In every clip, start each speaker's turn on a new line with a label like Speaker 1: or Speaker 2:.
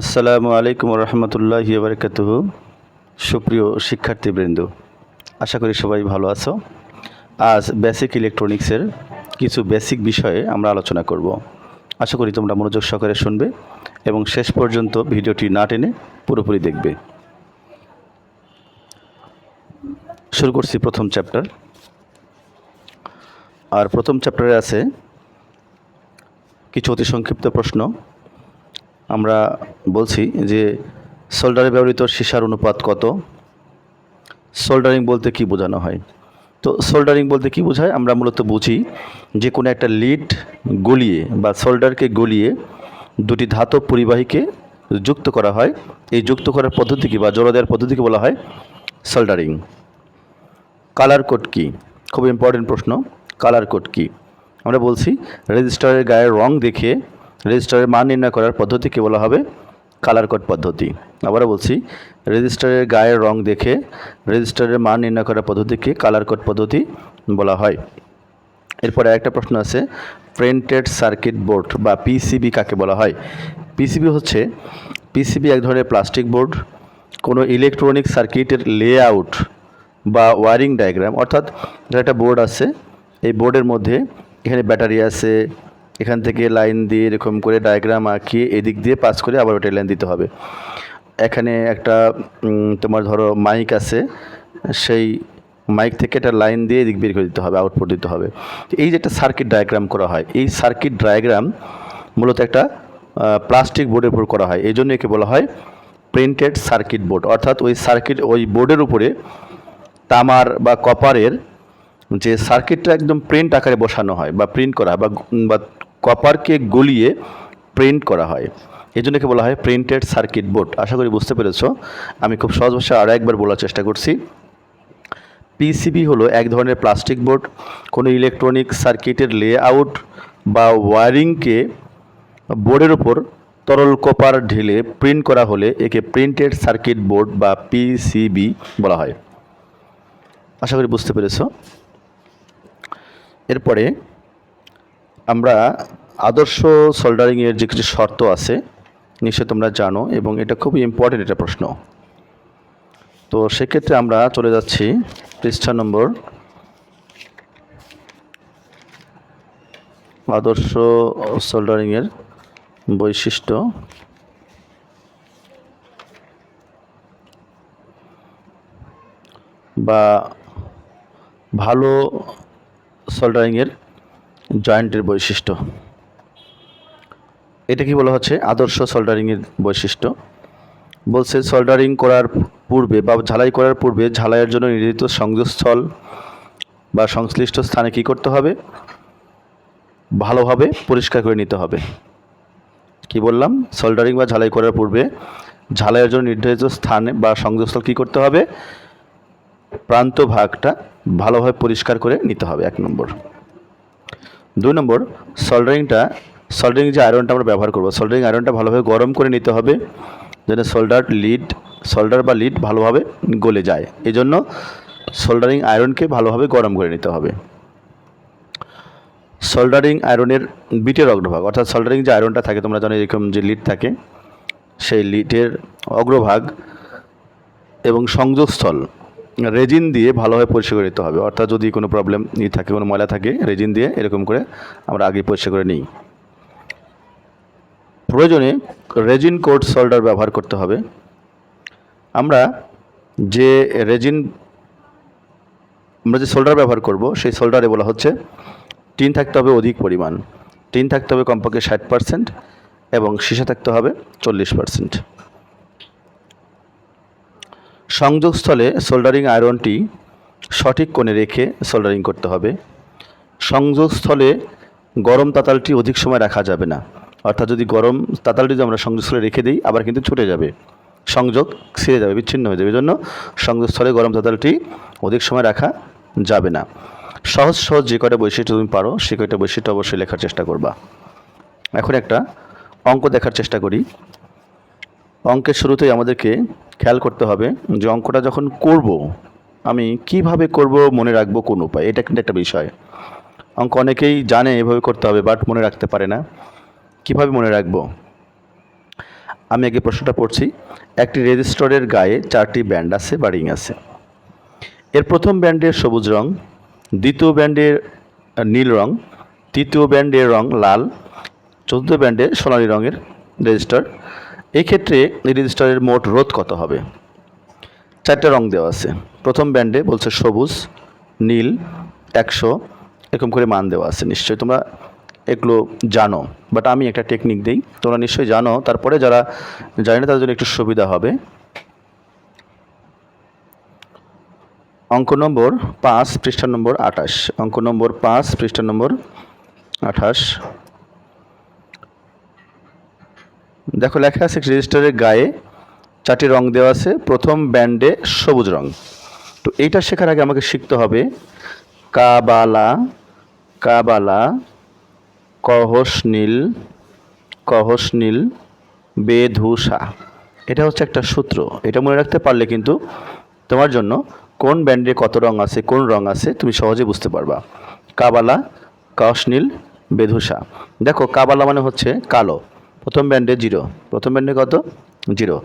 Speaker 1: আসসালামু আলাইকুম রহমতুল্লাহ বারকাতুহ সুপ্রিয় শিক্ষার্থীবৃন্দ, আশা করি সবাই ভালো আছো। আজ বেসিক ইলেকট্রনিক্সের কিছু বেসিক বিষয়ে আমরা আলোচনা করব। আশা করি তোমরা মনোযোগ সহকারে শুনবে এবং শেষ পর্যন্ত ভিডিওটি না টেনে পুরোপুরি দেখবে। শুরু করছি প্রথম চ্যাপ্টার আর প্রথম চ্যাপ্টারে আছে কিছু অতি সংক্ষিপ্ত প্রশ্ন। আমরা বলছি যে সোল্ডারে ব্যবহৃত সীসার অনুপাত কত? সোল্ডারিং বলতে কি বোঝানো হয়? তো সোল্ডারিং বলতে কি বোঝায়? আমরা মূলত বুঝি যে কোনো একটা লিড গলিয়ে বা সোল্ডারকে গলিয়ে দুটি ধাতব পরিবাহীকে যুক্ত করা হয়। এই যুক্ত করার পদ্ধতিকে বা জোড়া দেওয়ার পদ্ধতিকে বলা হয় সোল্ডারিং। কালার কোড কি? খুব ইম্পর্টেন্ট প্রশ্ন। কালার কোড কি? আমরা বলছি রেজিস্টারের গায়ের রং দেখে রেজিস্টারের মান নির্ণয় করার পদ্ধতিকে বলা হবে? কালার কোড পদ্ধতি। আবারও বলছি, রেজিস্টারের গায়ের রং দেখে রেজিস্টারের মান নির্ণয় করার পদ্ধতিকে কালার কোড পদ্ধতি বলা হয়। এরপরে একটা প্রশ্ন আছে প্রিন্টেড সার্কিট বোর্ড বা পিসিবি কাকে বলা হয়? পিসিবি হচ্ছে পিসিবি এক ধরনের প্লাস্টিক বোর্ড কোনো ইলেকট্রনিক সার্কিটের লেআউট বা ওয়ারিং ডায়াগ্রাম অর্থাৎ একটা বোর্ড আছে, এই বোর্ডের মধ্যে এখানে ব্যাটারি আছে এখান থেকে লাইন দিয়ে এরকম করে ডায়াগ্রাম আঁকিয়ে এদিক দিয়ে পাস করে আবার ওটা লাইন দিতে হবে। এখানে একটা তোমার ধরো মাইক আছে, সেই মাইক থেকে একটা লাইন দিয়ে এদিক বের করে দিতে হবে আউটপুট দিতে হবে। এই যে একটা সার্কিট ডায়াগ্রাম করা হয়, এই সার্কিট ডায়াগ্রাম মূলত একটা প্লাস্টিক বোর্ডের উপর করা হয়। এই জন্য একে বলা হয় প্রিন্টেড সার্কিট বোর্ড অর্থাৎ ওই সার্কিট ওই বোর্ডের উপরে তামার বা কপারের যে সার্কিটটা একদম প্রিন্ট আকারে বসানো হয় বা প্রিন্ট করা বা বা কপারকে গলিয়ে প্রিন্ট করা হয়। এই জন্য একে বলা হয় প্রিন্টেড সার্কিট বোর্ড আশা করি বুঝতে পেরেছ। আমি খুব সহজ ভাষায় আরও একবার বলার চেষ্টা করছি। পিসিবি হলো এক ধরনের প্লাস্টিক বোর্ড কোনো ইলেকট্রনিক সার্কিটের লেআউট বা ওয়ারিংকে বোর্ডের ওপর তরল কপার ঢেলে প্রিন্ট করা হলে একে প্রিন্টেড সার্কিট বোর্ড বা পিসিবি বলা হয়। আশা করি বুঝতে পেরেছ। এরপরে আমরা আদর্শ সোল্ডারিংয়ের যে কিছু শর্ত আছে নিশ্চয় তোমরা জানো এবং এটা খুবই ইম্পর্টেন্ট একটা প্রশ্ন। তো সেক্ষেত্রে আমরা চলে যাচ্ছি পৃষ্ঠা নম্বর আদর্শ সোল্ডারিংয়ের বৈশিষ্ট্য। বা ভালো সোল্ডারিংয়ের জয়েন্টের বৈশিষ্ট্য। এটা কি বলা হচ্ছে? আদর্শ সোল্ডারিংয়ের বৈশিষ্ট্য। বলছে, সোল্ডারিং করার পূর্বে বা ঝালাই করার পূর্বে ঝালাইয়ের জন্য নির্ধারিত সংযোগস্থল বা সংশ্লিষ্ট স্থানে কি করতে হবে? ভালোভাবে পরিষ্কার করে নিতে হবে। কি বললাম? সোল্ডারিং বা ঝালাই করার পূর্বে ঝালাইয়ের জন্য নির্ধারিত স্থানে বা সংযোগস্থল কি করতে হবে? প্রান্ত ভাগটা ভালোভাবে পরিষ্কার করে নিতে হবে, এক নম্বর। দুই নম্বর সোল্ডারিংটা সোল্ডারিং যে আয়রনটা আমরা ব্যবহার করব সোল্ডারিং আয়রনটা ভালোভাবে গরম করে নিতে হবে, যেন সোল্ডার লিড সোল্ডার বা লিড ভালোভাবে গলে যায়। এই জন্য সোল্ডারিং আয়রনকে ভালোভাবে গরম করে নিতে হবে। সোল্ডারিং আয়রনের বিটের অগ্রভাগ, অর্থাৎ সোল্ডারিং যে আয়রনটা থাকে, তোমরা জানো এরকম যে লিড থাকে, সেই লিডের অগ্রভাগ এবং সংযোগস্থল রেজিন দিয়ে ভালোভাবে পরিষ্কার করে নিতে হবে। অর্থাৎ যদি কোনো প্রবলেম ই থাকে, কোনো ময়লা থাকে, রেজিন দিয়ে এরকম করে আমরা আগে পরিষ্কার করে নিই। প্রয়োজনে রেজিন কোড সোল্ডার ব্যবহার করতে হবে। আমরা যে রেজিন, আমরা যে সোল্ডার ব্যবহার করব, সেই সোল্ডারে বলা হচ্ছে, টিন থাকতে হবে অধিক পরিমাণ। টিন থাকতে হবে কমপক্ষে ষাট পার্সেন্ট এবং সীসা থাকতে হবে চল্লিশ পার্সেন্ট সংযোগস্থলে সোল্ডারিং আয়রনটি সঠিক কোণে রেখে সোল্ডারিং করতে হবে। সংযোগস্থলে গরম তাতালটি অধিক সময় রাখা যাবে না। অর্থাৎ যদি গরম তাতালটি যদি আমরা সংযোগস্থলে রেখে দিই, আবার কিন্তু ছুটে যাবে। সংযোগ ছিঁড়ে যাবে, বিচ্ছিন্ন হয়ে যাবে। জন্য সংযোগস্থলে গরম তাতালটি অধিক সময় রাখা যাবে না। সহজ সহজ যে কয়টা বৈশিষ্ট্য তুমি পারো, সে কয়টা বৈশিষ্ট্য অবশ্যই লেখার চেষ্টা করবা। এখন একটা অঙ্ক দেখার চেষ্টা করি। অঙ্কের শুরুতেই আমাদেরকে খেয়াল করতে হবে যে অঙ্কটা যখন করব, আমি কীভাবে করব মনে রাখব কোন উপায়? এটা কিন্তু একটা বিষয়। অঙ্ক অনেকেই জানে এভাবে করতে হবে, বাট মনে রাখতে পারে না। কীভাবে মনে রাখব? আমি আগে প্রশ্নটা পড়ছি। একটি রেজিস্টরের গায়ে চারটি ব্যান্ড আছে বা রিং আছে। এর প্রথম ব্যান্ডের সবুজ রং, দ্বিতীয় ব্যান্ডের নীল রং, তৃতীয় ব্যান্ডের রং লাল, চতুর্থ ব্যান্ডে সোনালী রঙের রেজিস্টার। এই ক্ষেত্রে রেজিস্টারের মোট রোধ কত হবে? চারটে রং দেওয়া আছে। প্রথম ব্যান্ডে বলছে সবুজ, নীল, একশো, এরকম করে মান দেওয়া আছে। নিশ্চয়ই তোমরা এগুলো জানো বাট আমি একটা টেকনিক দিই। তোমরা নিশ্চয়ই জানো, তারপরে যারা জানে না, তাদের জন্য একটু সুবিধা হবে। অঙ্ক নম্বর পাঁচ, পৃষ্ঠা নম্বর আঠাশ। অঙ্ক নম্বর পাঁচ, পৃষ্ঠা নম্বর আঠাশ। দেখো লেখা আছে রেজিস্টারের গায়ে চারটি রং দেওয়া আছে। প্রথম ব্যান্ডে সবুজ রং। তো এইটা শেখার আগে আমাকে শিখতে হবে। কাবালা কাবালা, কহস নীল কহস নীল বেধুষা এটা হচ্ছে একটা সূত্র। এটা মনে রাখতে পারলে কিন্তু তোমার জন্য কোন ব্যান্ডে কত রং আছে, কোন রং আছে, তুমি সহজে বুঝতে পারবা। কাবালা, কহস নীল বেধুষা দেখো, কাবালা মানে হচ্ছে কালো। প্রথম ব্যান্ডে জিরো। প্রথম ব্যান্ডে কত? জিরো।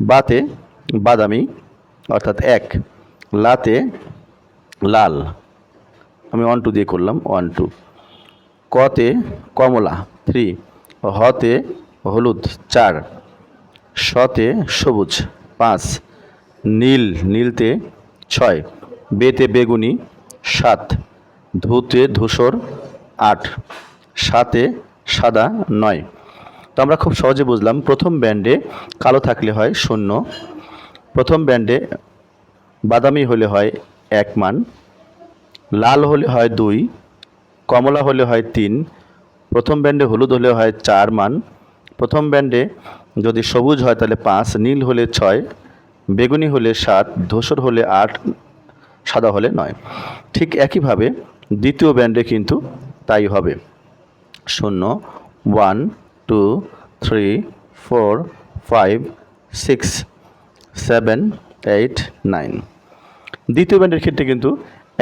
Speaker 1: বাতে বাদামি, অর্থাৎ এক। লাতে লাল। আমি ওয়ান টু দিয়ে করলাম ওয়ান টু কতে কমলা থ্রি হতে হলুদ, চার। শতে সবুজ, পাঁচ। নীল, নীলতে ছয়। বেতে বেগুনি, সাত। ধুতে ধূসর, আট। সাতে সাদা, নয়। তো আমরা খুব সহজে বুঝলাম, প্রথম ব্যান্ডে কালো থাকলে হয় শূন্য, প্রথম ব্যান্ডে বাদামি হলে হয় এক মান, লাল হলে হয় দুই, কমলা হলে হয় তিন, প্রথম ব্যান্ডে হলুদ হলে হয় চার মান, প্রথম ব্যান্ডে যদি সবুজ হয় তাহলে পাঁচ, নীল হলে ছয়, বেগুনি হলে সাত, ধূসর হলে আট, সাদা হলে নয়। ঠিক একইভাবে দ্বিতীয় ব্যান্ডে কিন্তু তাই হবে। শূন্য, one two three four five six seven eight nine দ্বিতীয় ব্যান্ডের ক্ষেত্রে কিন্তু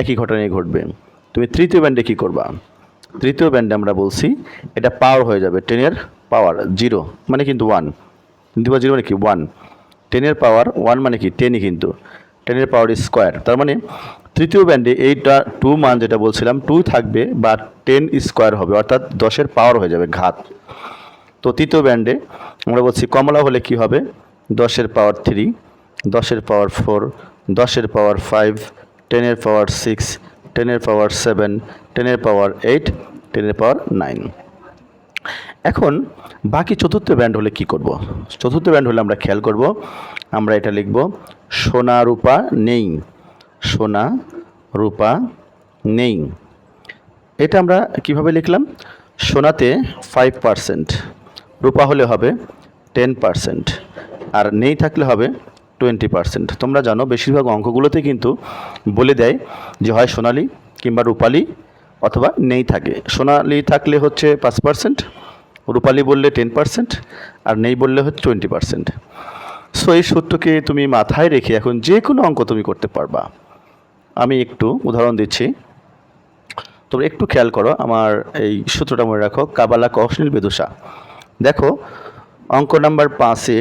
Speaker 1: একই ঘটনাই ঘটবে। তুমি তৃতীয় ব্যান্ডে কী করবা? তৃতীয় ব্যান্ডে আমরা বলছি, এটা পাওয়ার হয়ে যাবে টেনের পাওয়ার জিরো মানে কিন্তু ওয়ান কিন্তু জিরো মানে কি? ওয়ান টেনের পাওয়ার ওয়ান মানে কি? টেনই কিন্তু। টেনের পাওয়ার স্কোয়ার তার মানে তৃতীয় ব্যান্ডে এইটা টু মান যেটা বলছিলাম টু থাকবে বা টেন স্কোয়ার হবে, অর্থাৎ দশের পাওয়ার হয়ে যাবে, ঘাত। তো তৃতীয় ব্যান্ডে আমরা বলছি কমলা হলে কি হবে? দশের পাওয়ার থ্রি দশের পাওয়ার ফোর দশের পাওয়ার ফাইভ টেনের পাওয়ার সিক্স টেনের পাওয়ার সেভেন টেনের পাওয়ার এইট টেনের পাওয়ার নাইন এখন বাকি চতুর্থ ব্যান্ড হলে কি করব? চতুর্থ ব্যান্ড হলে আমরা খেয়াল করব, আমরা এটা লিখব, সোনা রূপা নেই, সোনা রূপা নেই। এটা আমরা কীভাবে লিখলাম? সোনাতে ফাইভ পারসেন্ট রূপা হলে হবে টেন পারসেন্ট আর নেই থাকলে হবে টোয়েন্টি পারসেন্ট তোমরা জানো বেশিরভাগ অঙ্কগুলোতে কিন্তু বলে দেয় যে হয় সোনালি কিংবা রূপালি অথবা নেই থাকে। সোনালি থাকলে হচ্ছে পাঁচ পার্সেন্ট রূপালি বললে টেন পার্সেন্ট আর নেই বললে হচ্ছে টোয়েন্টি পার্সেন্ট সো এই সূত্রকে তুমি মাথায় রেখে এখন যে কোনো অঙ্ক তুমি করতে পারবা। আমি একটু উদাহরণ দিচ্ছি। তোমরা একটু খেয়াল করো আমার এই সূত্রটা মনে রাখো, কাবালা কহসনীল বেদুষা দেখো, অঙ্ক নাম্বার পাঁচে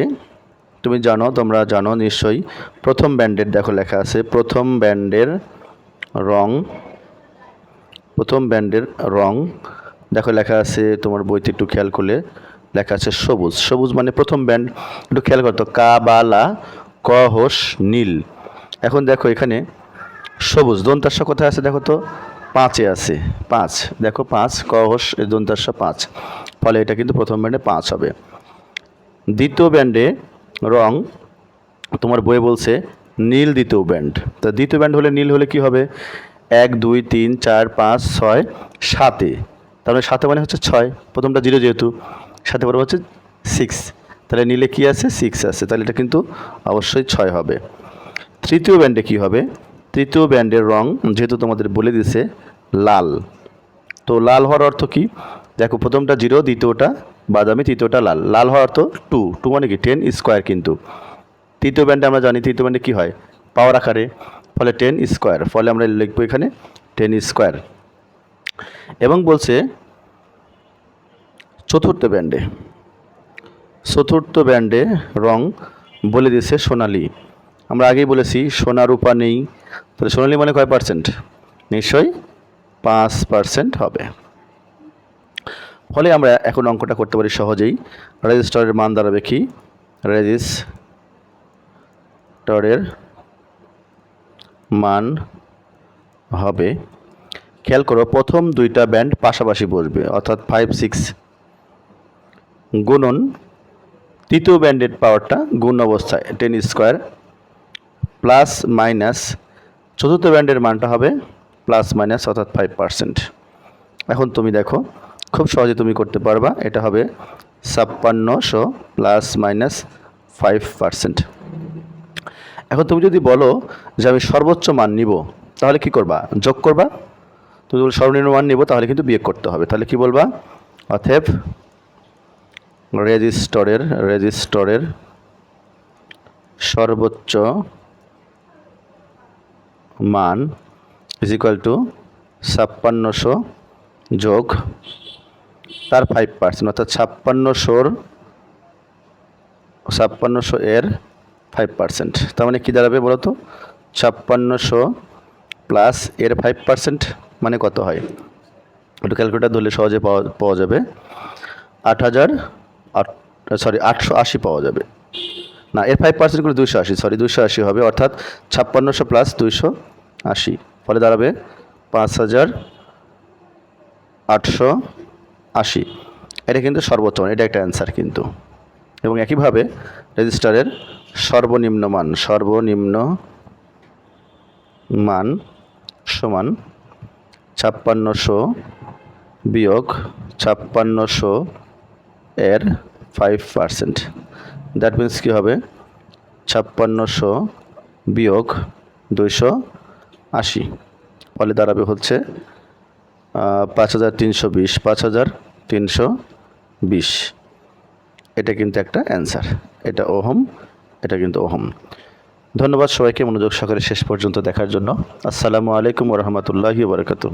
Speaker 1: তুমি জানো, তোমরা জানো নিশ্চয়ই, প্রথম ব্যান্ডের দেখো লেখা আছে, প্রথম ব্যান্ডের রং, প্রথম ব্যান্ডের রং, দেখো লেখা আছে তোমার বইতে একটু খেয়াল করলে, লেখা আছে সবুজ সবুজ মানে প্রথম ব্যান্ড, একটু খেয়াল করতো কাবালা কহস নীল, এখন দেখো এখানে সবুজ, দন্তাস্য কোথায় আছে দেখো তো, পাঁচে আছে, পাঁচ, দেখো পাঁচ কহস এর দন্তাস্য পাঁচ ফলে এটা কিন্তু প্রথম ব্যান্ডে পাঁচ হবে। দ্বিতীয় ব্যান্ডে রং, তোমার বইয়ে বলছে নীল দ্বিতীয় ব্যান্ড। তা দ্বিতীয় ব্যান্ড হলে নীল হলে কি হবে? এক, দুই, তিন, চার, পাঁচ, ছয়, সাতে। তার মানে সাতে মানে হচ্ছে ছয়, প্রথমটা জিরো যেহেতু সাথে পরে হচ্ছে সিক্স তাহলে নীলে কি আছে? সিক্স আছে। তাহলে এটা কিন্তু অবশ্যই ছয় হবে। তৃতীয় ব্যান্ডে কি হবে? তৃতীয় ব্যান্ডের রং যেহেতু তোমাদের বলে দিছে লাল। তো লাল হওয়ার অর্থ কি? দেখো, প্রথমটা জিরো, দ্বিতীয়টা বাদামি, তৃতীয়টা লাল। লাল হওয়ার তো টু টু মানে কি? টেন স্কোয়ার কিন্তু। তৃতীয় ব্যান্ডে আমরা জানি, তৃতীয় ব্যান্ডে কী হয়? পাওয়ার আকারে, ফলে টেন স্কোয়ার ফলে আমরা লিখব এখানে টেন স্কোয়ার এবং বলছে, চতুর্থ ব্যান্ডে চতুর্থ ব্যান্ডে রং বলে দিয়েছে সোনালি। আমরা আগেই বলেছি, সোনা রূপা নেই। তাহলে সোনালি মানে কয় পার্সেন্ট নিশ্চয়ই পাঁচ পার্সেন্ট হবে। ফলে আমরা এখন অঙ্কটা করতে পারি সহজেই। রেজিস্টারের মান দাঁড়াবে কি? রেজিস্টারের মান হবে, খেয়াল করো প্রথম দুইটা ব্যান্ড পাশাপাশি বসবে, অর্থাৎ ফাইভ সিক্স গুণন তৃতীয় ব্যান্ডের পাওয়ারটা গুণ অবস্থায় টেন স্কোয়ার প্লাস মাইনাস চতুর্থ ব্যান্ডের মানটা হবে প্লাস মাইনাস অর্থাৎ ফাইভ পার্সেন্ট এখন তুমি দেখো খুব সহজে তুমি করতে পারবা। এটা হবে ছাপ্পান্নশো প্লাস মাইনাস ফাইভ পার্সেন্ট এখন তুমি যদি বলো যে আমি সর্বোচ্চ মান নিব, তাহলে কি করবা? যোগ করবা। তুমি যদি সর্বনিম্ন মান নিব, তাহলে কিন্তু বিয়োগ করতে হবে। তাহলে কি বলবা? অথেব রেজিস্টরের রেজিস্টরের সর্বোচ্চ মান ইজ ইকুয়াল টু ছাপ্পান্নশো যোগ তার ফাইভ পার্সেন্ট অর্থাৎ ছাপ্পান্নশোর, ছাপ্পান্নশো এর ফাইভ পার্সেন্ট তার মানে কী দাঁড়াবে বলো তো? ছাপ্পান্নশো প্লাস এর ফাইভ পার্সেন্ট মানে কত হয়? একটু ক্যালকুলেটার ধরলে সহজে পাওয়া পাওয়া যাবে। আট হাজার আট সরি আটশো আশি পাওয়া যাবে। না, এর ফাইভ পার্সেন্ট করে দুইশো আশি সরি দুইশো আশি হবে, অর্থাৎ ছাপ্পান্নশো প্লাস দুইশো আশি। ফলে দাঁড়াবে পাঁচ হাজার আটশো আশি। এটা কিন্তু সর্বোচ্চ মান এটা একটা অ্যান্সার কিন্তু। এবং একইভাবে রেজিস্টারের সর্বনিম্ন মান সর্বনিম্ন মান সমান ছাপ্পান্নশো বিয়োগ ছাপ্পান্নশো এর ফাইভ পার্সেন্ট দ্যাট মিন্স কী হবে? ছাপ্পান্নশো বিয়োগ দুইশো আশি। ফলে দাঁড়াবে হচ্ছে পাঁচ হাজার তিনশো বিশ, পাঁচ হাজার তিনশো বিশ। এটা কিন্তু একটা অ্যান্সার। এটা ওহম, এটা কিন্তু ওহম। ধন্যবাদ সবাইকে, মনোযোগ সহকারে শেষ পর্যন্ত দেখার জন্য। আসসালামু আলাইকুম রহমতুল্লাহি বারকাতুহ।